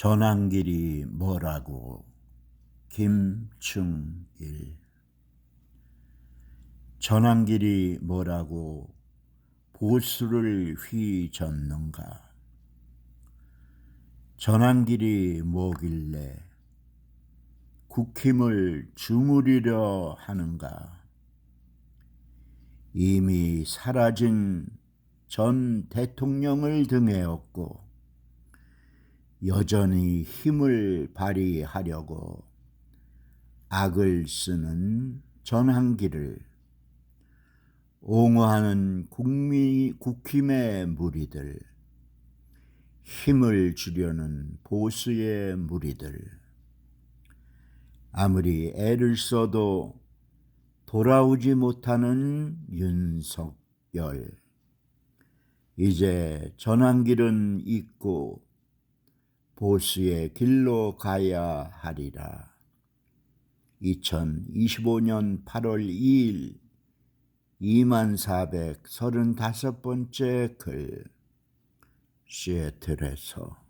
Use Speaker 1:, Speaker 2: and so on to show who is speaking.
Speaker 1: 전환길이 뭐라고? 김충일. 전환길이 뭐라고? 보수를 휘젓는가? 전환길이 뭐길래? 국힘을 주무리려 하는가? 이미 사라진 전 대통령을 등에 업고 여전히 힘을 발휘하려고 악을 쓰는 전환기를 옹호하는 국민, 국힘의 무리들, 힘을 주려는 보수의 무리들, 아무리 애를 써도 돌아오지 못하는 윤석열. 이제 전환길은 있고 보수의 길로 가야 하리라. 2025년 8월 2일 2435번째 글 시애틀에서